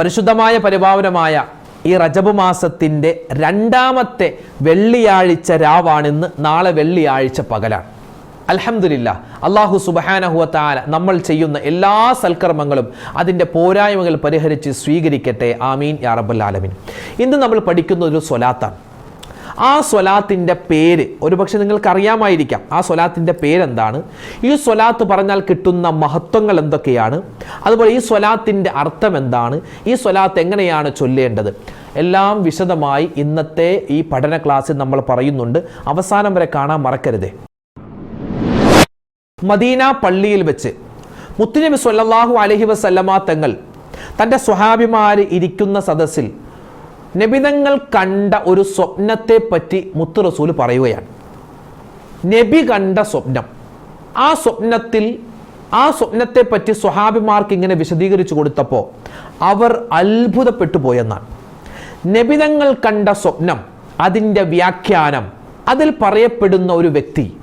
പരിശുദ്ധമായ പരിപാവനമായ ഈ റജബ് മാസത്തിന്റെ രണ്ടാമത്തെ വെള്ളിയാഴ്ച രാവാണിന്ന് നാളെ വെള്ളിയാഴ്ച പകലാണ്. അലഹമില്ല അള്ളാഹു സുബഹാനഹുവത്താല നമ്മൾ ചെയ്യുന്ന എല്ലാ സൽക്കർമ്മങ്ങളും അതിന്റെ പോരായ്മകൾ പരിഹരിച്ച് സ്വീകരിക്കട്ടെ. ആമീൻ യാ റബ്ബൽ ആലമീൻ. ഇന്ന് നമ്മൾ പഠിക്കുന്ന ഒരു സ്വലാത്താണ്. ആ സ്വലാത്തിന്റെ പേര് ഒരുപക്ഷെ നിങ്ങൾക്ക് അറിയാമായിരിക്കാം ആ സ്വലാത്തിന്റെ പേരെന്താണ്? ഈ സ്വലാത്ത് പറഞ്ഞാൽ കിട്ടുന്ന മഹത്വങ്ങൾ എന്തൊക്കെയാണ്? അതുപോലെ ഈ സ്വലാത്തിന്റെ അർത്ഥം എന്താണ്? ഈ സ്വലാത്ത് എങ്ങനെയാണ് ചൊല്ലേണ്ടത്? എല്ലാം വിശദമായി ഇന്നത്തെ ഈ പഠന ക്ലാസ്സിൽ നമ്മൾ പറയുന്നുണ്ട്. അവസാനം വരെ കാണാൻ മറക്കരുതേ. മദീന പള്ളിയിൽ വെച്ച് മുത്തുനബി സ്വല്ലല്ലാഹു അലൈഹി വസല്ലമ തങ്ങൾ തന്റെ സ്വഹാബിമാർ ഇരിക്കുന്ന സദസ്സിൽ നബിതങ്ങൾ കണ്ട ഒരു സ്വപ്നത്തെ പറ്റി മുത്തു റസൂൽ പറയുകയാണ്. നബി കണ്ട സ്വപ്നം. ആ സ്വപ്നത്തിൽ ആ സ്വപ്നത്തെ പറ്റി സ്വഹാബിമാർക്ക് ഇങ്ങനെ വിശദീകരിച്ചു കൊടുത്തപ്പോൾ അവർ അത്ഭുതപ്പെട്ടു പോയെന്നാണ്. നബിതങ്ങൾ കണ്ട സ്വപ്നം അതിന്റെ വ്യാഖ്യാനം അതിൽ പറയപ്പെടുന്ന ഒരു വ്യക്തി.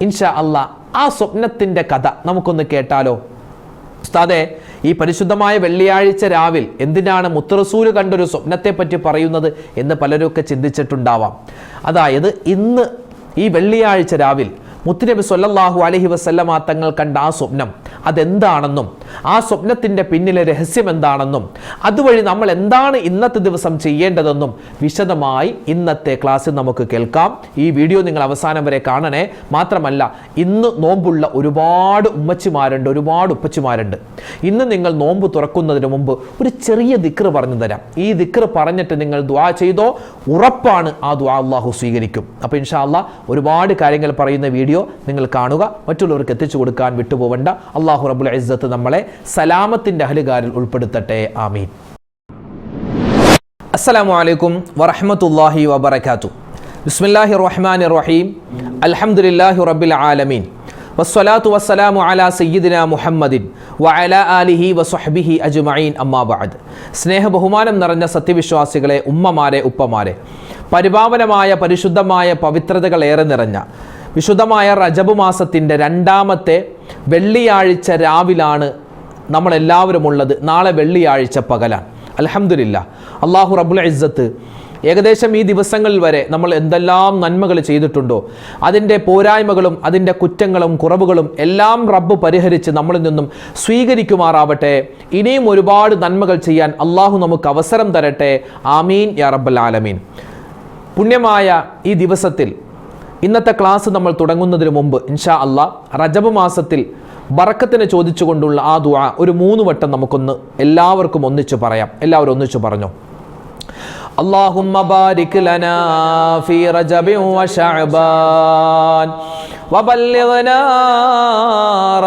ഇൻഷാ അല്ല ആ സ്വപ്നത്തിന്റെ കഥ നമുക്കൊന്ന് കേട്ടാലോ? ഉസ്താദെ ഈ പരിശുദ്ധമായ വെള്ളിയാഴ്ച രാവിൽ എന്തിനാണ് മുത്തറസൂര് കണ്ടൊരു സ്വപ്നത്തെ പറ്റി പറയുന്നത് എന്ന് പലരൊക്കെ ചിന്തിച്ചിട്ടുണ്ടാവാം. അതായത് ഇന്ന് ഈ വെള്ളിയാഴ്ച രാവിൽ മുത്തുനബി സൊല്ലാഹു അലഹി വസല്ലമ തങ്ങൾ കണ്ട ആ സ്വപ്നം അതെന്താണെന്നും ആ സ്വപ്നത്തിന്റെ പിന്നിലെ രഹസ്യം എന്താണെന്നും അതുവഴി നമ്മൾ എന്താണ് ഇന്നത്തെ ദിവസം ചെയ്യേണ്ടതെന്നും വിശദമായി ഇന്നത്തെ ക്ലാസ്സിൽ നമുക്ക് കേൾക്കാം. ഈ വീഡിയോ നിങ്ങൾ അവസാനം വരെ കാണണേ. മാത്രമല്ല ഇന്ന് നോമ്പുള്ള ഒരുപാട് ഉമ്മച്ചിമാരുണ്ട് ഒരുപാട് ഉപ്പച്ചിമാരുണ്ട്. ഇന്ന് നിങ്ങൾ നോമ്പ് തുറക്കുന്നതിന് മുമ്പ് ഒരു ചെറിയ ദിക്ർ പറഞ്ഞു തരാം. ഈ ദിക്ർ പറഞ്ഞിട്ട് നിങ്ങൾ ദ്വാ ചെയ്തോ ഉറപ്പാണ് ആ ദ്വാ അള്ളാഹു സ്വീകരിക്കും. അപ്പോൾ ഇൻഷാ ഒരുപാട് കാര്യങ്ങൾ പറയുന്ന വീഡിയോ നിങ്ങൾ കാണുക. മറ്റുള്ളവർക്ക് എത്തിച്ചു കൊടുക്കാൻ വിട്ടുപോകണ്ട അള്ളാഹു റബുൽ ഇസ്സത്ത് നമ്മളെ സലാമത്തിന്റെ അഹലുകാരിൽ ഉൾപ്പെടുത്തട്ടെ. ആമീൻ. അസ്സലാമു അലൈക്കും വറഹമത്തല്ലാഹി വബറകാതു ബിസ്മില്ലാഹി റഹ്മാൻ റഹീം അലഹമുല്ലാഹി റബ്ബിൽ ആലമീൻ. വസ്സലാത്തു വസ്സലാമു അല സയ്യിദിന മുഹമ്മദിൻ വഅല ആലിഹി അലിഹി അജ്മഈൻ. അമ്മാ ബഅദ്. സ്നേഹ ബഹുമാനം നിറഞ്ഞ സത്യവിശ്വാസികളെ ഉമ്മമാരെ ഉപ്പമാരെ പരിപാവനമായ പരിശുദ്ധമായ പവിത്രതകൾ ഏറെ നിറഞ്ഞ വിശുദ്ധമായ റജബ് മാസത്തിന്റെ രണ്ടാമത്തെ വെള്ളിയാഴ്ച രാവിലാണ് നമ്മളെല്ലാവരും ഉള്ളത് നാളെ വെള്ളിയാഴ്ച പകലാണ്. അലഹമില്ല അള്ളാഹു റബുൽ ഇസ്സത്ത് ഏകദേശം ഈ ദിവസങ്ങളിൽ വരെ നമ്മൾ എന്തെല്ലാം നന്മകൾ ചെയ്തിട്ടുണ്ടോ അതിന്റെ പോരായ്മകളും അതിന്റെ കുറ്റങ്ങളും കുറവുകളും എല്ലാം റബ്ബ് പരിഹരിച്ച് നമ്മളിൽ നിന്നും സ്വീകരിക്കുമാറാവട്ടെ. ഇനിയും ഒരുപാട് നന്മകൾ ചെയ്യാൻ അള്ളാഹു നമുക്ക് അവസരം തരട്ടെ. ആമീൻ യാ റബ്ബൽ ആലമീൻ. പുണ്യമായ ഈ ദിവസത്തിൽ ഇന്നത്തെ ക്ലാസ് നമ്മൾ തുടങ്ങുന്നതിന് മുമ്പ് ഇൻഷാ അള്ളാ റജബ് മാസത്തിൽ ബറക്കത്തിനെ ചോദിച്ചുകൊണ്ടുള്ള ആ ദുആ ഒരു മൂന്ന് വട്ടം നമുക്കൊന്ന് എല്ലാവർക്കും ഒന്നിച്ചു പറയാം എല്ലാവരും ഒന്നിച്ചു പറഞ്ഞു اللهم بارك لنا في رجب وشعبان وبلغنا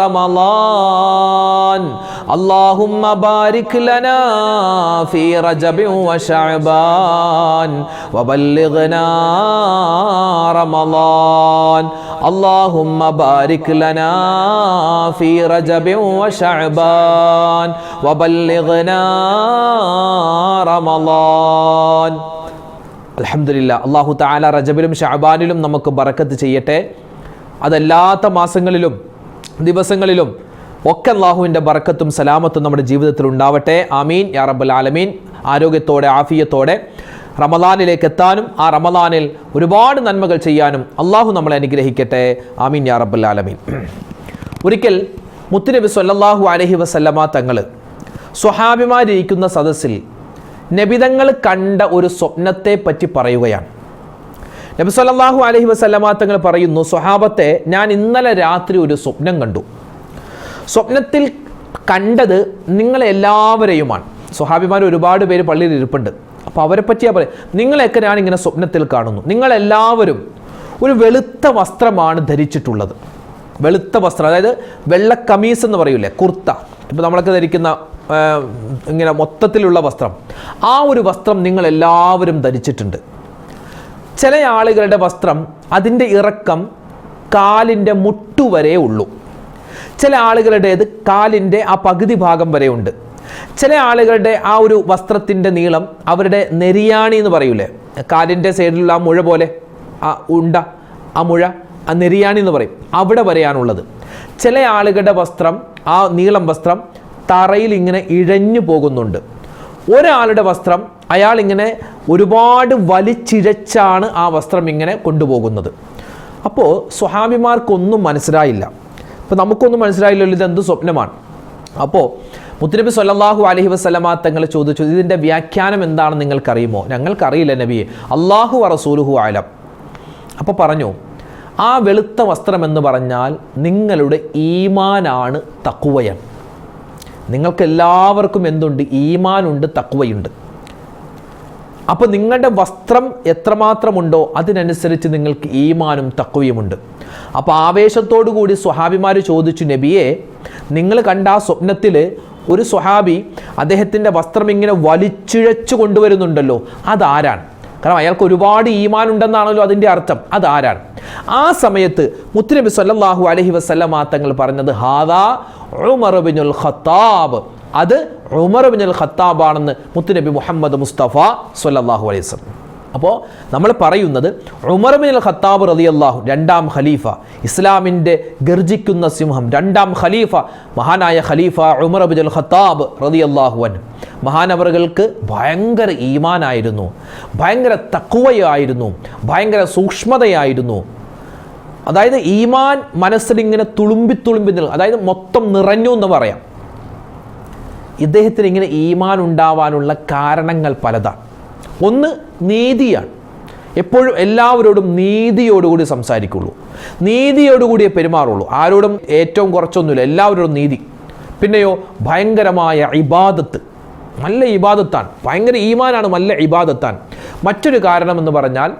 رمضان اللهم بارك لنا في رجب وشعبان وبلغنا رمضان اللهم بارك لنا في رجب وشعبان وبلغنا رمضان അലഹമില്ല അള്ളാഹു താല റജബിലും ഷാബാനിലും നമുക്ക് ബറക്കത്ത് ചെയ്യട്ടെ അതല്ലാത്ത മാസങ്ങളിലും ദിവസങ്ങളിലും ഒക്കെ അള്ളാഹുവിന്റെ ബറക്കത്തും സലാമത്തും നമ്മുടെ ജീവിതത്തിൽ ഉണ്ടാവട്ടെ. ആമീൻ. യാ റബ്ബൽ ആലമീൻ. ആരോഗ്യത്തോടെ ആഫിയത്തോടെ റമദാനിലേക്ക് എത്താനും ആ റമദാനിൽ ഒരുപാട് നന്മകൾ ചെയ്യാനും അള്ളാഹു നമ്മളെ അനുഗ്രഹിക്കട്ടെ. ആമീൻ യാ റബ്ബൽ ആലമീൻ. ഒരിക്കൽ മുത്തുനബി സല്ലാഹു അലഹി വസല്ലമ തങ്ങൾ സ്വഹാബിമാരിയ്ക്കുന്ന സദസ്സിൽ നബിതങ്ങൾ കണ്ട ഒരു സ്വപ്നത്തെ പറ്റി പറയുകയാണ്. നബി സല്ലല്ലാഹു അലൈഹി വസല്ലമ തങ്ങൾ പറയുന്നു സ്വഹാബത്തെ ഞാൻ ഇന്നലെ രാത്രി ഒരു സ്വപ്നം കണ്ടു. സ്വപ്നത്തിൽ കണ്ടത് നിങ്ങളെല്ലാവരെയുമാണ് സ്വഹാബിമാർ ഒരുപാട് പേര് പള്ളിയിൽ ഇരിപ്പുണ്ട്. അപ്പോൾ അവരെ പറ്റിയാ പറയും നിങ്ങളെയൊക്കെ ഞാൻ ഇങ്ങനെ സ്വപ്നത്തിൽ കാണുന്നു. നിങ്ങളെല്ലാവരും ഒരു വെളുത്ത വസ്ത്രമാണ് ധരിച്ചിട്ടുള്ളത്. വെളുത്ത വസ്ത്രം അതായത് വെള്ള കമീസ് എന്ന് പറയൂലേ കുർത്ത. ഇപ്പോൾ നമ്മളൊക്കെ ധരിക്കുന്ന ഇങ്ങനെ മൊത്തത്തിലുള്ള വസ്ത്രം. ആ ഒരു വസ്ത്രം നിങ്ങൾ എല്ലാവരും ധരിച്ചിട്ടുണ്ട്. ചില ആളുകളുടെ വസ്ത്രം അതിന്റെ ഇറക്കം കാലിന്റെ മുട്ടുവരെ ഉള്ളൂ. ചില ആളുകളുടേത് കാലിന്റെ ആ പകുതി ഭാഗം വരെ ഉണ്ട്. ചില ആളുകളുടെ ആ ഒരു വസ്ത്രത്തിന്റെ നീളം അവരുടെ നെരിയാണി എന്ന് പറയൂലേ? കാലിന്റെ സൈഡിലുള്ള ആ മുഴ പോലെ ആ ഉണ്ട ആ മുഴ ആ നെരിയാണി എന്ന് പറയും. അവിടെ വരെയാണുള്ളത്. ചില ആളുകളുടെ വസ്ത്രം ആ നീളം വസ്ത്രം തറയിൽ ഇങ്ങനെ ഇഴഞ്ഞു പോകുന്നുണ്ട്. ഒരാളുടെ വസ്ത്രം അയാൾ ഇങ്ങനെ ഒരുപാട് വലിച്ചിഴച്ചാണ് ആ വസ്ത്രം ഇങ്ങനെ കൊണ്ടുപോകുന്നത്. അപ്പോൾ സ്വഹാബിമാർക്കൊന്നും മനസ്സിലായില്ല. അപ്പോൾ നമുക്കൊന്നും മനസ്സിലായില്ലല്ലോ ഇതെന്ത് സ്വപ്നമാണ്? അപ്പോൾ മുത്തുനബി സല്ലാഹു അലഹി വസല്ലമ തങ്ങൾ ചോദിച്ചു ഇതിന്റെ വ്യാഖ്യാനം എന്താണെന്ന് നിങ്ങൾക്കറിയുമോ? ഞങ്ങൾക്കറിയില്ല നബിയെ. അള്ളാഹു വറസൂലുഹു ആലം അപ്പോൾ പറഞ്ഞു ആ വെളുത്ത വസ്ത്രം എന്ന് പറഞ്ഞാൽ നിങ്ങളുടെ ഈമാനാണ് തക്കുവയാണ് നിങ്ങൾക്ക് എല്ലാവർക്കും എന്തുണ്ട്? ഈമാനുണ്ട് തക്കുവയുണ്ട് അപ്പോൾ നിങ്ങളുടെ വസ്ത്രം എത്രമാത്രമുണ്ടോ അതിനനുസരിച്ച് നിങ്ങൾക്ക് ഈമാനും തക്കുവയുമുണ്ട് അപ്പോൾ ആവേശത്തോടു കൂടി സ്വഹാബിമാർ ചോദിച്ചു നബിയെ നിങ്ങൾ കണ്ട ആ സ്വപ്നത്തിൽ ഒരു സ്വഹാബി അദ്ദേഹത്തിന്റെ വസ്ത്രം ഇങ്ങനെ വലിച്ചിഴച്ചു കൊണ്ടുവരുന്നുണ്ടല്ലോ അതാരാണ്? കാരണം അയാൾക്ക് ഒരുപാട് ഈമാൻ ഉണ്ടെന്നാണല്ലോ അതിന്റെ അർത്ഥം അതാരാണ്? ആ സമയത്ത് മുത്തുനബി സല്ലല്ലാഹു അലൈഹി വസല്ലമ തങ്ങൾ പറഞ്ഞത് ഹാദാ ഉമർ ബിനുൽ ഖത്താബ്. അത് ഉമർ ബിൻ അൽ ഖത്താബാണെന്ന് മുത്തുനബി മുഹമ്മദ് മുസ്തഫ സല്ലല്ലാഹു അലൈഹി വസല്ലം. അപ്പോൾ നമ്മൾ പറയുന്നത് ഉമർ ബിൻ അൽ ഖത്താബ് റളിയല്ലാഹു രണ്ടാം ഖലീഫ ഇസ്ലാമിന്റെ ഗർജിക്കുന്ന സിംഹം രണ്ടാം ഖലീഫ മഹാനായ ഖലീഫ ഉമർ ബിൻ ഖത്താബ് റളിയല്ലാഹു അൻ മഹാനവറുകൾക്ക് ഭയങ്കര ഈമാനായിരുന്നു ഭയങ്കര തക്കുവയായിരുന്നു ഭയങ്കര സൂക്ഷ്മതയായിരുന്നു. അതായത് ഈമാൻ മനസ്സിലിങ്ങനെ തുളുമ്പി തുളുമ്പി നിൽ അതായത് മൊത്തം നിറഞ്ഞു എന്ന് പറയാം. ഇദ്ദേഹത്തിന് ഇങ്ങനെ ഈമാൻ ഉണ്ടാവാനുള്ള കാരണങ്ങൾ പലതാണ്. ഒന്ന് നീതിയാണ്. എപ്പോഴും എല്ലാവരോടും നീതിയോടുകൂടി സംസാരിക്കുള്ളൂ. നീതിയോടുകൂടിയേ പെരുമാറുള്ളൂ. ആരോടും ഏറ്റവും കുറച്ചൊന്നുമില്ല. എല്ലാവരോടും നീതി. പിന്നെയോ ഭയങ്കരമായ ഇബാദത്ത്. നല്ല ഇബാദത്താണ്. ഭയങ്കര ഈമാനാണ് നല്ല ഇബാദത്താണ്. മറ്റൊരു കാരണം എന്ന് പറഞ്ഞാൽ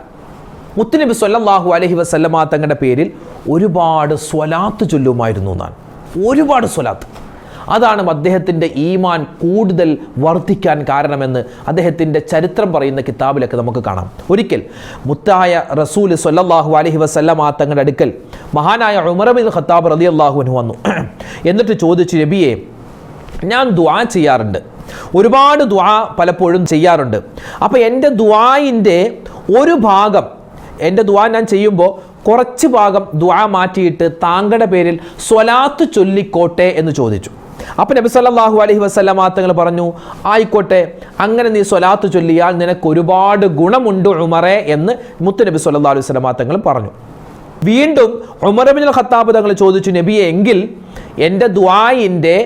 മുത്തുനബി സ്വല്ലാഹു അലഹി വസല്ലമ തങ്ങളുടെ പേരിൽ ഒരുപാട് സ്വലാത്ത് ചൊല്ലുമായിരുന്നു എന്നാണ്. ഒരുപാട് സ്വലാത്ത്. അതാണ് അദ്ദേഹത്തിന്റെ ഈമാൻ കൂടുതൽ വർദ്ധിക്കാൻ കാരണമെന്ന് അദ്ദേഹത്തിന്റെ ചരിത്രം പറയുന്ന കിതാബിലൊക്കെ നമുക്ക് കാണാം. ഒരിക്കൽ മുത്തായ റസൂൽ സൊല്ലാഹു അലഹി വസല്ലമ തങ്ങളുടെ അടുക്കൽ മഹാനായ ഉമറബിൻ ഖത്താബ് റളിയല്ലാഹു അൻഹു വന്നു. എന്നിട്ട് ചോദിച്ചു രബിയെ ഞാൻ ദുആ ചെയ്യാറുണ്ട്. ഒരുപാട് ദുആ പലപ്പോഴും ചെയ്യാറുണ്ട്. അപ്പോൾ എന്റെ ദുആയിന്റെ ഒരു ഭാഗം എന്റെ ദുആ ഞാൻ ചെയ്യുമ്പോൾ കുറച്ച് ഭാഗം ദുആ മാറ്റിയിട്ട് താങ്കളുടെ പേരിൽ സ്വലാത്ത് ചൊല്ലിക്കോട്ടെ എന്ന് ചോദിച്ചു. അപ്പോൾ നബി സല്ലാഹു അലഹി വസല്ലമ തങ്ങൾ പറഞ്ഞു ആയിക്കോട്ടെ അങ്ങനെ നീ സ്വലാത്ത് ചൊല്ലിയാൽ നിനക്ക് ഒരുപാട് ഗുണമുണ്ട് ഉമറെ എന്ന് മുത്ത് നബി സല്ലല്ലാഹു അലൈഹി വസല്ലമ തങ്ങൾ പറഞ്ഞു. വീണ്ടും ഉമർ ബിൻ ഖത്താബ് തങ്ങൾ ചോദിച്ചു നബിയെ എങ്കിൽ എന്റെ ദ്വായിന്റെ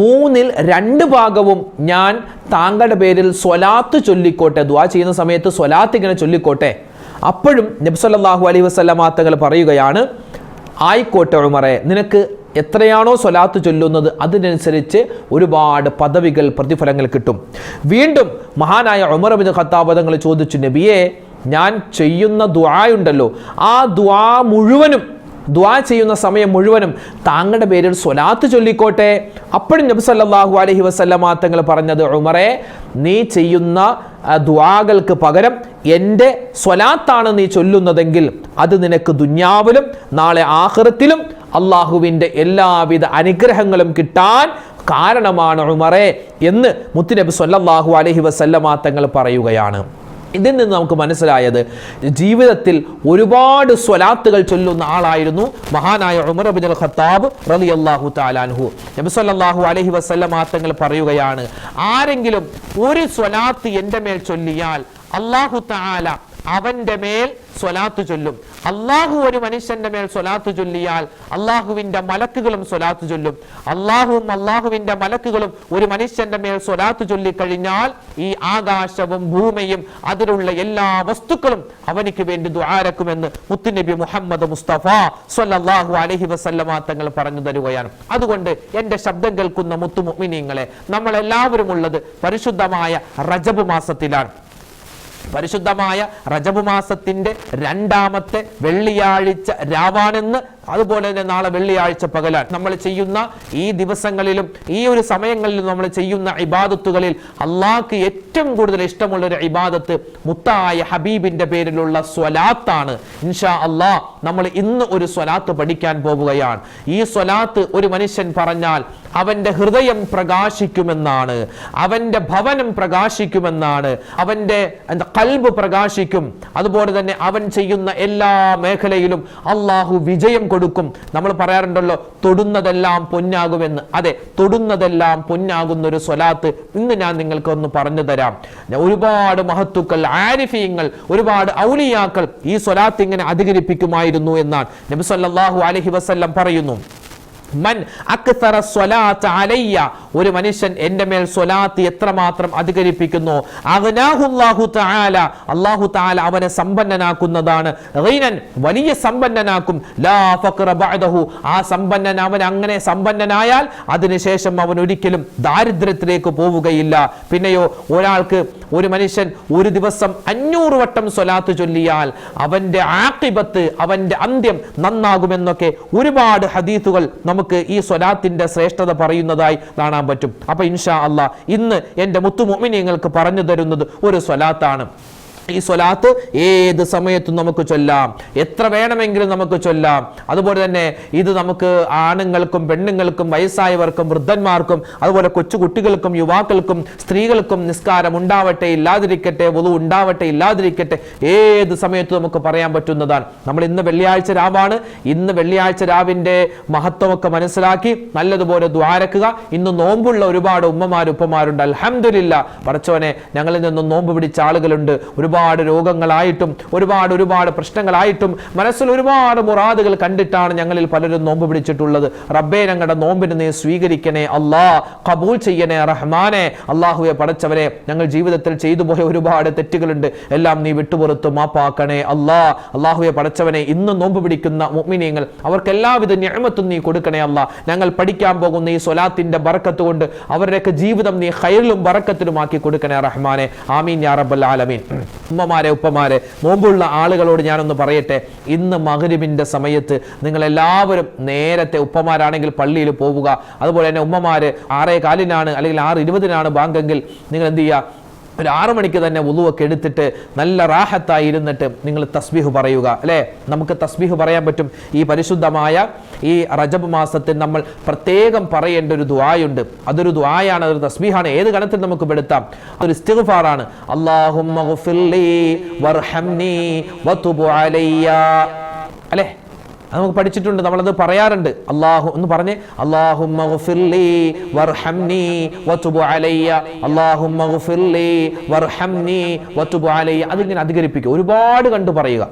മൂന്നിൽ രണ്ട് ഭാഗവും ഞാൻ താങ്കളുടെ പേരിൽ സ്വലാത്ത് ചൊല്ലിക്കോട്ടെ ദ്വാ ചെയ്യുന്ന സമയത്ത് സ്വലാത്ത് ഇങ്ങനെ ചൊല്ലിക്കോട്ടെ. അപ്പോഴും നബ്സല്ലാഹു അലൈഹി വസല്ലമ തങ്ങൾ പറയുകയാണ് ആയിക്കോട്ടെ ഉമറെ നിനക്ക് എത്രയാണോ സ്വലാത്ത് ചൊല്ലുന്നത് അതിനനുസരിച്ച് ഒരുപാട് പദവികൾ പ്രതിഫലങ്ങൾ കിട്ടും. വീണ്ടും മഹാനായ ഉമർ ബിൻ ഖത്താബ് തങ്ങൾ ചോദിച്ചു നബിയെ ഞാൻ ചെയ്യുന്ന ദുആയുണ്ടല്ലോ ആ ദ്വാ മുഴുവനും ദ്വാ ചെയ്യുന്ന സമയം മുഴുവനും താങ്കളുടെ പേരിൽ സ്വലാത്ത് ചൊല്ലിക്കോട്ടെ. അപ്പോഴും നബി സല്ലാഹു അലഹി വസല്ലമ തങ്ങൾ പറഞ്ഞത് ഉമറെ നീ ചെയ്യുന്ന ദ്വാകൾക്ക് പകരം എന്റെ സ്വലാത്താണ് നീ ചൊല്ലുന്നതെങ്കിൽ അത് നിനക്ക് ദുന്യാവിലും നാളെ ആഖിറത്തിലും അള്ളാഹുവിന്റെ എല്ലാവിധ അനുഗ്രഹങ്ങളും കിട്ടാൻ കാരണമാണ് ഉമറെ എന്ന് മുത്തുനബി സൊല്ലാഹു അലഹി വസല്ലമ തങ്ങൾ പറയുകയാണ്. ഇതിൽ നിന്ന് നമുക്ക് മനസ്സിലായത് ജീവിതത്തിൽ ഒരുപാട് സ്വലാത്തുകൾ ചൊല്ലുന്ന ആളായിരുന്നു മഹാനായ ഉമർ അബിൻ അൽ ഖത്താബ് റളിയല്ലാഹു അള്ളാഹു നബി നബിസ്വല്ലാഹു അലഹി വസല്ലമ തങ്ങൾ പറയുകയാണ് ആരെങ്കിലും ഒരു സ്വലാത്ത് എന്റെ മേൽ ചൊല്ലിയാൽ അള്ളാഹു തആല അവന്റെ മേൽ സ്വലാത്ത് ചൊല്ലും. അള്ളാഹു ഒരു മനുഷ്യന്റെ മേൽ സ്വലാത്ത് ചൊല്ലിയാൽ അള്ളാഹുവിന്റെ മലക്കുകളും സ്വലാത്ത് ചൊല്ലും. അള്ളാഹുവും അള്ളാഹുവിന്റെ മലക്കുകളും ഒരു മനുഷ്യന്റെ മേൽ സ്വലാത്ത് ചൊല്ലിക്കഴിഞ്ഞാൽ ഈ ആകാശവും ഭൂമിയും അതിലുള്ള എല്ലാ വസ്തുക്കളും അവനിക്ക് വേണ്ടി ദ്വാരക്കുമെന്ന് മുത്തുനബി മുഹമ്മദ് മുസ്തഫ സ്വല്ലല്ലാഹു അലഹി വസല്ലമ തങ്ങൾ പറഞ്ഞു തരുകയാണ്. അതുകൊണ്ട് എന്റെ ശബ്ദം കേൾക്കുന്ന മുത്തു മുഅ്മിനീങ്ങളെ നമ്മൾ എല്ലാവരും ഉള്ളത് പരിശുദ്ധമായ റജബ് മാസത്തിലാണ്. പരിശുദ്ധമായ റജബ് മാസത്തിന്റെ രണ്ടാമത്തെ വെള്ളിയാഴ്ച രാവാണെന്ന് അതുപോലെ തന്നെ നാളെ വെള്ളിയാഴ്ച പകലാൻ നമ്മൾ ചെയ്യുന്ന ഈ ദിവസങ്ങളിലും ഈ ഒരു സമയങ്ങളിലും നമ്മൾ ചെയ്യുന്ന ഇബാദത്തുകളിൽ അള്ളാഹ്ക്ക് ഏറ്റവും കൂടുതൽ ഇഷ്ടമുള്ള ഒരു ഇബാദത്ത് മുത്തായ ഹബീബിന്റെ പേരിലുള്ള സ്വലാത്താണ്. ഇൻഷാ അള്ളാഹ് നമ്മൾ ഇന്ന് ഒരു സ്വലാത്ത് പഠിക്കാൻ പോവുകയാണ്. ഈ സ്വലാത്ത് ഒരു മനുഷ്യൻ പറഞ്ഞാൽ അവന്റെ ഹൃദയം പ്രകാശിക്കുമെന്നാണ് അവന്റെ ഭവനം പ്രകാശിക്കുമെന്നാണ് അവന്റെ കൽബ് പ്രകാശിക്കും. അതുപോലെ തന്നെ അവൻ ചെയ്യുന്ന എല്ലാ മേഖലയിലും അള്ളാഹു വിജയം കൊടുക്കും. കൊടുക്കും. നമ്മൾ പറയാറുണ്ടല്ലോ തൊടുന്നതെല്ലാം പൊന്നാകുമെന്ന്. അതെ തൊടുന്നതെല്ലാം പൊന്നാകുന്ന ഒരു സ്വലാത്ത് ഇന്ന് ഞാൻ നിങ്ങൾക്ക് ഒന്ന് പറഞ്ഞു തരാം. ഒരുപാട് മഹത്തുക്കൾ ആരിഫീങ്ങൾ ഒരുപാട് ഔലിയാക്കൾ ഈ സ്വലാത്ത് ഇങ്ങനെ അധികരിപ്പിക്കുമായിരുന്നു എന്നാണ് നബിസ്വല്ലാഹു അലഹി വസ്ല്ലം പറയുന്നു. മൻ അക്സറ അലയ്യ. ഒരു മനുഷ്യൻ എന്റെ മേൽ സ്വലാത്ത് എത്രമാത്രം അധികരിപ്പിക്കുന്നു? അഗ്നാഹുല്ലാഹു താല അവനെ സമ്പന്നനാക്കുന്നതാണ്. വലിയ സമ്പന്നനാക്കും. ലാ ബഅദഹു. ആ സമ്പന്നൻ അവൻ അങ്ങനെ സമ്പന്നനായാൽ അതിനുശേഷം അവൻ ഒരിക്കലും ദാരിദ്ര്യത്തിലേക്ക് പോവുകയില്ല. പിന്നെയോ ഒരാൾക്ക് ഒരു മനുഷ്യൻ ഒരു ദിവസം അഞ്ഞൂറ് വട്ടം സ്വലാത്ത് ചൊല്ലിയാൽ അവന്റെ ആക്കിബത്ത് അവന്റെ അന്ത്യം നന്നാകുമെന്നൊക്കെ ഒരുപാട് ഹദീത്തുകൾ നമുക്ക് ഈ സ്വലാത്തിന്റെ ശ്രേഷ്ഠത പറയുന്നതായി കാണാൻ പറ്റും. അപ്പം ഇൻഷാ അല്ല ഇന്ന് എന്റെ മുത്തുമൊമിനിയങ്ങൾക്ക് പറഞ്ഞു തരുന്നത് ഒരു സ്വലാത്താണ്. ഈ സ്വലാത്ത് ഏത് സമയത്തും നമുക്ക് ചൊല്ലാം. എത്ര വേണമെങ്കിലും നമുക്ക് ചൊല്ലാം. അതുപോലെ തന്നെ ഇത് നമുക്ക് ആണുങ്ങൾക്കും പെണ്ണുങ്ങൾക്കും വയസ്സായവർക്കും വൃദ്ധന്മാർക്കും അതുപോലെ കൊച്ചു കുട്ടികൾക്കും യുവാക്കൾക്കും സ്ത്രീകൾക്കും നിസ്കാരം ഉണ്ടാവട്ടെ ഇല്ലാതിരിക്കട്ടെ വധു ഉണ്ടാവട്ടെ ഇല്ലാതിരിക്കട്ടെ ഏത് സമയത്തും നമുക്ക് പറയാൻ പറ്റുന്നതാണ്. നമ്മൾ ഇന്ന് വെള്ളിയാഴ്ച രാവാണ്. ഇന്ന് വെള്ളിയാഴ്ച രാവിന്റെ മഹത്വമൊക്കെ മനസ്സിലാക്കി നല്ലതുപോലെ ദ്വാരക്കുക. ഇന്ന് നോമ്പുള്ള ഒരുപാട് ഉമ്മമാരും ഉപ്പമാരുണ്ട് അലഹമില്ല പടച്ചോനെ ഞങ്ങളിൽ നിന്നും നോമ്പ് പിടിച്ച ആളുകളുണ്ട്. ഒരുപാട് രോഗങ്ങളായിട്ടും ഒരുപാട് ഒരുപാട് പ്രശ്നങ്ങളായിട്ടും മനസ്സിൽ ഒരുപാട് മുറാദുകൾ കണ്ടിട്ടാണ് ഞങ്ങളിൽ പലരും നോമ്പ് പിടിച്ചിട്ടുള്ളത്. റബ്ബേ ഞങ്ങളുടെ നോമ്പിന് നീ സ്വീകരിക്കണേ അല്ലാ കബൂൽ ചെയ്യണേ റഹ്മാനെ. അള്ളാഹുവെ പടച്ചവരെ ഞങ്ങൾ ജീവിതത്തിൽ ചെയ്തു പോയ ഒരുപാട് തെറ്റുകളുണ്ട്. എല്ലാം നീ വിട്ടുപുറത്ത് മാപ്പാക്കണേ അല്ലാ. അള്ളാഹുവെ പടച്ചവനെ ഇന്ന് നോമ്പ് പിടിക്കുന്ന മുഅ്മിനീങ്ങൾ അവർക്ക് എല്ലാവിധ ഞാമത്തും നീ കൊടുക്കണേ അല്ല. ഞങ്ങൾ പഠിക്കാൻ പോകുന്ന ഈ സ്വലാത്തിന്റെ ബറക്കത്ത് കൊണ്ട് അവരുടെയൊക്കെ ജീവിതം നീ ഹൈറിലും ബറക്കത്തിലുമാക്കി കൊടുക്കണേ റഹ്മാനെ. ആമീൻ യാ റബ്ബൽ ആലമീൻ. ഉമ്മമാരെ ഉപ്പമാരെ നോമ്പുള്ള ആളുകളോട് ഞാനൊന്ന് പറയട്ടെ. ഇന്ന് മകരുവിന്റെ സമയത്ത് നിങ്ങൾ എല്ലാവരും നേരത്തെ ഉപ്പമാരാണെങ്കിൽ പള്ളിയിൽ പോവുക. അതുപോലെ തന്നെ ഉമ്മമാർ ആറേ കാലിനാണ് അല്ലെങ്കിൽ ആറ് ഇരുപതിനാണ് ബാങ്കെങ്കിൽ നിങ്ങൾ എന്ത് ചെയ്യുക? ഒരു ആറു മണിക്ക് തന്നെ ഉളുവൊക്കെ എടുത്തിട്ട് നല്ല റാഹത്തായി ഇരുന്നിട്ട് നിങ്ങൾ തസ്ബീഹ് പറയുക അല്ലേ? നമുക്ക് തസ്ബീഹ് പറയാൻ പറ്റും. ഈ പരിശുദ്ധമായ ഈ റജബ് മാസത്തിൽ നമ്മൾ പ്രത്യേകം പറയേണ്ട ഒരു ദ്വായുണ്ട് അതൊരു ദ്വായാണ് അതൊരു തസ്ബീഹാണ്. ഏത് ഗണത്തിൽ നമുക്ക് പെടുത്താം? അതൊരു വതുബ് അലയ്യ. അല്ലേ? അത് നമുക്ക് പഠിച്ചിട്ടുണ്ട് നമ്മളത് പറയാറുണ്ട്. അള്ളാഹു എന്ന് പറഞ്ഞ് അതിങ്ങനെ അധികരിപ്പിക്കുക ഒരുപാട് കണ്ടു പറയുക.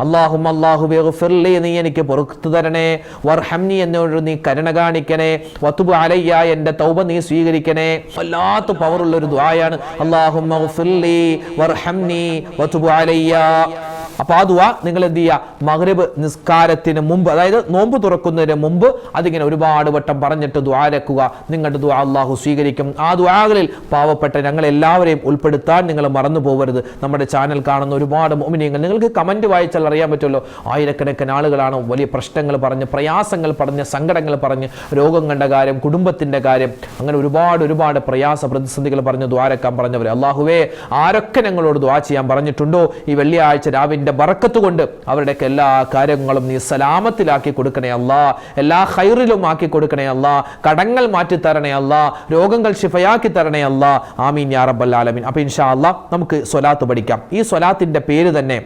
അള്ളാഹും അള്ളാഹു ബേഗുഫിർലി നീ എനിക്ക് പൊറുത്തു തരണേ. വർഹംനി എന്നോട് നീ കരുണ കാണിക്കണേ. വത്തുബു അലയ്യ എന്റെ തൗബ നീ സ്വീകരിക്കണേ. വല്ലാത്ത പവറുള്ള ഒരു ദ്വായാണ് അള്ളാഹും വർഹംനി വത്തുബു അലയ്യ. അപ്പൊ ആ ദുവ നിങ്ങൾ എന്ത് ചെയ്യുക മഗ്രിബ് നിസ്കാരത്തിന് മുമ്പ് അതായത് നോമ്പ് തുറക്കുന്നതിന് മുമ്പ് അതിങ്ങനെ ഒരുപാട് വട്ടം പറഞ്ഞിട്ട് ദ്വാരക്കുക നിങ്ങളുടെ ദ്വാ അള്ളാഹു സ്വീകരിക്കും. ആ ദ്വാകളിൽ പാവപ്പെട്ട ഞങ്ങൾ എല്ലാവരെയും ഉൾപ്പെടുത്താൻ നിങ്ങൾ മറന്നു പോകരുത് നമ്മുടെ ചാനൽ കാണുന്ന ഒരുപാട് മോമിനിയങ്ങൾ നിങ്ങൾക്ക് കമന്റ് വായിച്ചാൽ അറിയാൻ പറ്റുമല്ലോ. ആയിരക്കണക്കിന് ആളുകളാണ് വലിയ പ്രശ്നങ്ങൾ പറഞ്ഞ് പ്രയാസങ്ങൾ പറഞ്ഞ് സങ്കടങ്ങൾ പറഞ്ഞ് രോഗം കണ്ട കാര്യം കുടുംബത്തിന്റെ കാര്യം അങ്ങനെ ഒരുപാട് ഒരുപാട് പ്രയാസ പ്രതിസന്ധികൾ പറഞ്ഞ് ദ്വാരക്കാൻ പറഞ്ഞവർ അള്ളാഹുവേ ആരൊക്കെ ഞങ്ങളോട് ദ്വാ ചെയ്യാൻ പറഞ്ഞിട്ടുണ്ടോ? ഈ വെള്ളിയാഴ്ച രാവിന്റെ ബറക്കത്ത് കൊണ്ട് അവരുടെയൊക്കെ എല്ലാ കാര്യങ്ങളും നീ സലാമത്തിലാക്കി കൊടുക്കണേ അല്ല. എല്ലാ ഹൈറിലും ആക്കി കൊടുക്കണേ അല്ല. കടങ്ങൾ മാറ്റി തരണേ അല്ല. രോഗങ്ങൾ ശിഫയാക്കി തരണേ അല്ല. ആമീൻ യാ റബ്ബൽ ആലമീൻ. അപ്പൊ ഇൻഷാ അല്ലാ നമുക്ക് സ്വലാത്ത് പഠിക്കാം. ഈ സ്വലാത്തിന്റെ പേര് തന്നെ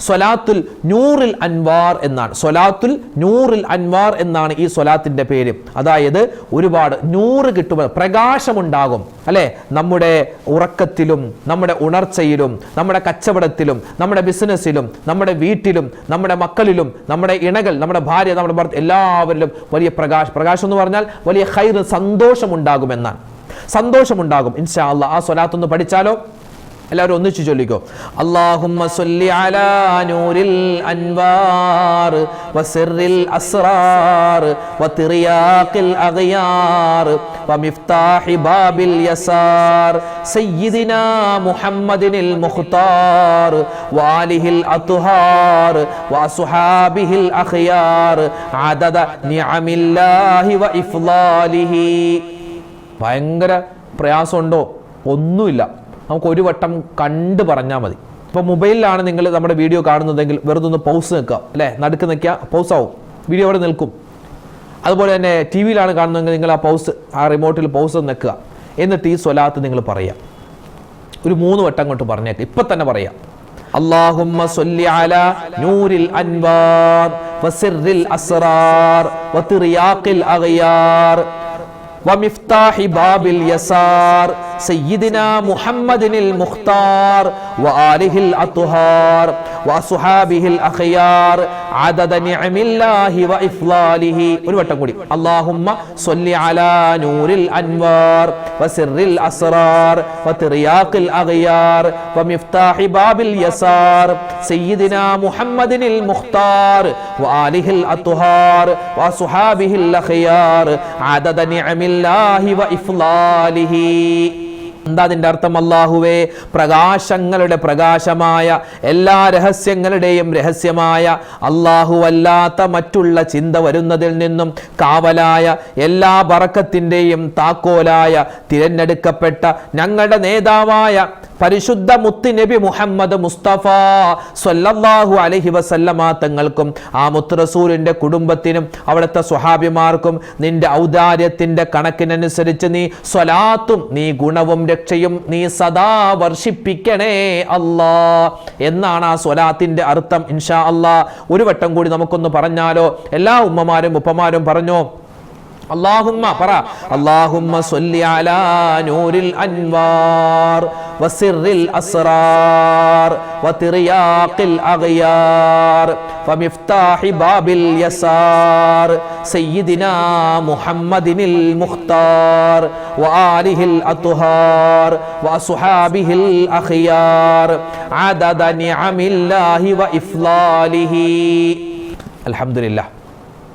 സ്വലാത്തുൽ നൂറിൽ അൻവാർ എന്നാണ്. സൊലാത്തുൽ നൂറിൽ അൻവാർ എന്നാണ് ഈ സൊലാത്തിന്റെ പേര്. അതായത് ഒരുപാട് നൂറ് കിട്ടുമ്പോൾ പ്രകാശമുണ്ടാകും. അല്ലെ? നമ്മുടെ ഉറക്കത്തിലും നമ്മുടെ ഉണർച്ചയിലും നമ്മുടെ കച്ചവടത്തിലും നമ്മുടെ ബിസിനസ്സിലും നമ്മുടെ വീട്ടിലും നമ്മുടെ മക്കളിലും നമ്മുടെ ഇണകൾ നമ്മുടെ ഭാര്യ നമ്മുടെ ഭർത്ത എല്ലാവരിലും വലിയ പ്രകാശ്. പ്രകാശം എന്ന് പറഞ്ഞാൽ വലിയ ഹൈർ സന്തോഷമുണ്ടാകുമെന്നാണ്. സന്തോഷമുണ്ടാകും. ഇൻഷാ അല്ലാ ആ സ്വലാത്തൊന്ന് പഠിച്ചാലോ? എല്ലാവരും ഒന്നിച്ചു ചൊല്ലിക്കോ. സല്ലി അലാ അൻവാർ അസ്റാർ വതിറിയാഖിൽ വമിഫ്താഹി ബാബിൽ യസാർ സയ്യിദിനാ മുഹമ്മദിനിൽ വാലിഹിൽ അത്ഹാർ അദദ നിഅമില്ലാഹി ഭയങ്കര പ്രയാസമുണ്ടോ? ഒന്നുമില്ല. നമുക്ക് ഒരു വട്ടം കണ്ട് പറഞ്ഞാൽ മതി ഇപ്പോൾ മൊബൈലിലാണ് നിങ്ങൾ നമ്മുടെ വീഡിയോ കാണുന്നതെങ്കിൽ വെറുതെ ഒന്ന് പൗസ് നിൽക്കുക അല്ലേ നടുക്ക് നിൽക്കുക പൗസ് ആവും വീഡിയോ അവിടെ നിൽക്കും അതുപോലെ തന്നെ ടി വിയിലാണ് കാണുന്നതെങ്കിൽ നിങ്ങൾ ആ പൗസ് ആ റിമോട്ടിൽ പൗസ് നിൽക്കുക എന്നിട്ട് ഈ സ്വലാത്ത് നിങ്ങൾ പറയാം ഒരു മൂന്ന് വട്ടം അങ്ങോട്ട് പറഞ്ഞേക്ക് ഇപ്പൊ തന്നെ പറയാം اللهم صل على نور الأنوار وسر الأسرار وترياق الأغيار ومفتاح باب اليسار سيدنا محمد المختار وآله الأطهار وأصحابه الأخيار عدد نعم الله وإفضاله. اللهم صل على نور الأنوار وسر الأسرار وترياق الأغيار ومفتاح باب اليسار سيدنا محمد المختار وآله الأطهار وأصحابه الأخيار عدد نعم الله وإفضاله എന്താ അതിന്റെ അർത്ഥം അല്ലാഹുവേ? പ്രകാശങ്ങളുടെ പ്രകാശമായ എല്ലാ രഹസ്യങ്ങളുടെയും രഹസ്യമായ അള്ളാഹുവല്ലാത്ത മറ്റുള്ള ചിന്ത വരുന്നതിൽ നിന്നും കാവലായ എല്ലാ ബറക്കത്തിന്റെയും താക്കോലായ തിരഞ്ഞെടുക്കപ്പെട്ട ഞങ്ങളുടെ നേതാവായ പരിശുദ്ധ മുത്ത് നബി മുഹമ്മദ് മുസ്തഫ സ്വല്ലല്ലാഹു അലഹി വസല്ലമ തങ്ങൾക്കും ആ മുത്ത് റസൂലിന്റെ കുടുംബത്തിനും അവിടുത്തെ സ്വഹാബിമാർക്കും നിന്റെ ഔദാര്യത്തിന്റെ കണക്കിനനുസരിച്ച് നീ സ്വലാത്തും നീ ഗുണവും രക്ഷയും നീ സദാ വർഷിപ്പിക്കണേ അല്ലാ. എന്നാണ് ആ സ്വലാത്തിന്റെ അർത്ഥം. ഇൻഷാ അല്ലാ. ഒരു വട്ടം കൂടി നമുക്കൊന്ന് പറഞ്ഞാലോ? എല്ലാ ഉമ്മമാരും ഉപ്പമാരും പറഞ്ഞോ اللهم പറ اللهم صل على نور الأنوار وسر الأسرار وترياق الأغيار ومفتاح باب اليسار سيدنا محمد المختار وآله الأطهار وأصحابه الأخيار عدد نعم الله وإفضاله الحمد لله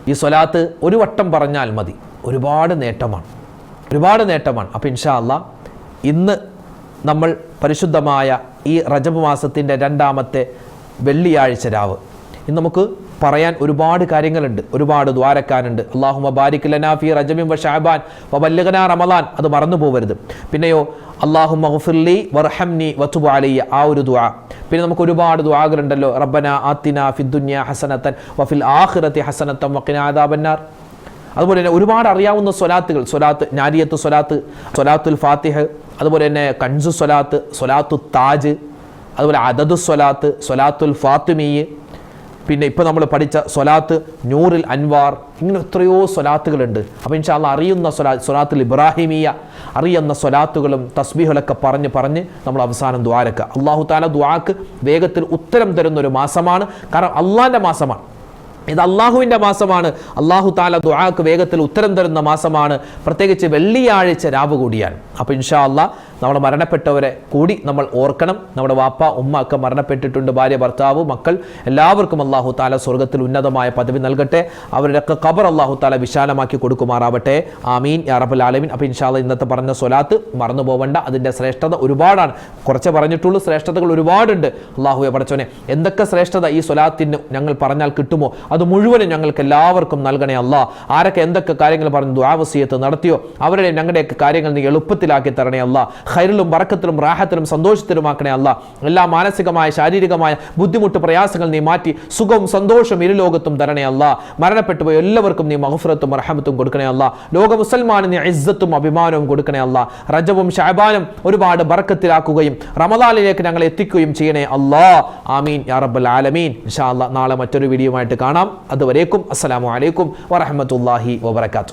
ഈ സ്വലാത്ത് ഒരു വട്ടം പറഞ്ഞാൽ മതി. ഒരുപാട് നേട്ടമാണ്. ഒരുപാട് നേട്ടമാണ്. അപ്പോൾ ഇൻഷാ അല്ല ഇന്ന് നമ്മൾ പരിശുദ്ധമായ ഈ റജബ് മാസത്തിന്റെ രണ്ടാമത്തെ വെള്ളിയാഴ്ച രാവ്. ഇന്ന് നമുക്ക് പറയാൻ ഒരുപാട് കാര്യങ്ങളുണ്ട്. ഒരുപാട് ദ്വാരക്കാനുണ്ട്. അള്ളാഹുമ മബാരിക് ലനാഫി റജബിൻ വ ഷാബാൻ വ ബല്ലിഗന റമദാൻ. അത് മറന്നു പോകരുത് പിന്നെയോ അള്ളാഹു മഹഫിർലി വർഹംനി വത്തുബാലിയ ആ ഒരു ദുആ പിന്നെ നമുക്ക് ഒരുപാട് ദുആകളുണ്ടല്ലോ. റബ്ബന ആത്തിന ഫിദ്ദുന്യ ഹസനത്തൻ വഫിൽ ആഹ്റത്തി ഹസനത്തൻ വക്കിനാദാബന്നാർ അതുപോലെ തന്നെ ഒരുപാട് അറിയാവുന്ന സ്വലാത്തുകൾ. സ്വലാത്ത് നാരിയത്ത് സ്വലാത്ത് സ്വലാത്തുൽ ഫാത്തിഹ് അതുപോലെ തന്നെ കൻസു സ്വലാത്ത് സ്വലാത്തു താജ് അതുപോലെ അദദു സ്വലാത്ത് സ്വലാത്തുൽ ഫാത്തിമീയ് പിന്നെ ഇപ്പോൾ നമ്മൾ പഠിച്ച സ്വലാത്ത് നൂറിൽ അൻവാർ ഇങ്ങനെ എത്രയോ സ്വലാത്തുകളുണ്ട്. അപ്പോൾ ഇൻഷാല്ല അറിയുന്ന സ്വലാ സ്വലാത്തുൽ ഇബ്രാഹിമിയ അറിയുന്ന സ്വലാത്തുകളും തസ്ബീഹുകളൊക്കെ പറഞ്ഞ് പറഞ്ഞ് നമ്മൾ അവസാനം ദ്വാരക്ക. അള്ളാഹു താല ദ്വാക്ക് വേഗത്തിൽ ഉത്തരം തരുന്ന ഒരു മാസമാണ്. കാരണം അള്ളാഹിന്റെ മാസമാണ്. ഇത് അള്ളാഹുവിന്റെ മാസമാണ്. അള്ളാഹു താല ദുആക്ക് വേഗത്തിൽ ഉത്തരം തരുന്ന മാസമാണ്. പ്രത്യേകിച്ച് വെള്ളിയാഴ്ച രാവ് കൂടിയാണ് അപ്പോൾ ഇൻഷാ അള്ളാഹ് നമ്മൾ മരണപ്പെട്ടവരെ കൂടി നമ്മൾ ഓർക്കണം. നമ്മുടെ വാപ്പ ഉമ്മ ഒക്കെ മരണപ്പെട്ടിട്ടുണ്ട്. ഭാര്യ ഭർത്താവ് മക്കൾ എല്ലാവർക്കും അള്ളാഹു താല സ്വർഗത്തിൽ ഉന്നതമായ പദവി നൽകട്ടെ. അവരുടെയൊക്കെ കബർ അള്ളാഹു താല വിശാലമാക്കി കൊടുക്കുമാറാവട്ടെ. ആമീൻ. യാ റബ്ബൽ ആലമീൻ. അപ്പോൾ ഇൻഷാ അള്ളാഹ് ഇന്നത്തെ പറഞ്ഞ സ്വലാത്ത് മറന്നു പോവേണ്ട. അതിന്റെ ശ്രേഷ്ഠത ഒരുപാടാണ്. കുറച്ച് പറഞ്ഞിട്ടുള്ളൂ. ശ്രേഷ്ഠതകൾ ഒരുപാടുണ്ട്. അള്ളാഹു പഠിച്ചോനെ എന്തൊക്കെ ശ്രേഷ്ഠത ഈ സ്വലാത്തിന് ഞങ്ങൾ പറഞ്ഞാൽ കിട്ടുമോ? അത് മുഴുവനും ഞങ്ങൾക്ക് എല്ലാവർക്കും നൽകണേ അല്ല. ആരൊക്കെ എന്തൊക്കെ കാര്യങ്ങൾ പറഞ്ഞു ദ്വാവസീയത്ത് നടത്തിയോ അവരുടെ ഞങ്ങളുടെയൊക്കെ കാര്യങ്ങൾ നീ എളുപ്പത്തിലാക്കി തരണേ അല്ല. ഹൈറിലും വറക്കത്തിലും റാഹത്തിലും സന്തോഷത്തിലുമാക്കണേ അല്ല. എല്ലാ മാനസികമായ ശാരീരികമായ ബുദ്ധിമുട്ട് പ്രയാസങ്ങൾ നീ മാറ്റി സുഖവും സന്തോഷവും ഇരുലോകത്തും തരണേ അല്ല. മരണപ്പെട്ടു പോയ എല്ലാവർക്കും നീ മഹഫുറത്തും റഹമത്തും കൊടുക്കണേ അല്ല. ലോക മുസൽമാന് നീ ഇസ്സത്തും അഭിമാനവും കൊടുക്കണേ അല്ല. റജവും ഷാബാനും ഒരുപാട് ബറക്കത്തിലാക്കുകയും റമദാനിലേക്ക് ഞങ്ങൾ എത്തിക്കുകയും ചെയ്യണേ അല്ലാ. ആമീൻ യാ റബ്ബൽ ആലമീൻ. ഇൻഷാ അല്ലാ നാളെ മറ്റൊരു വീഡിയോയുമായിട്ട് കാണാം. അതുവരേക്കും അസ്സലാമു അലൈക്കും വറഹമത്തല്ലാഹി വബർക്കാത്തു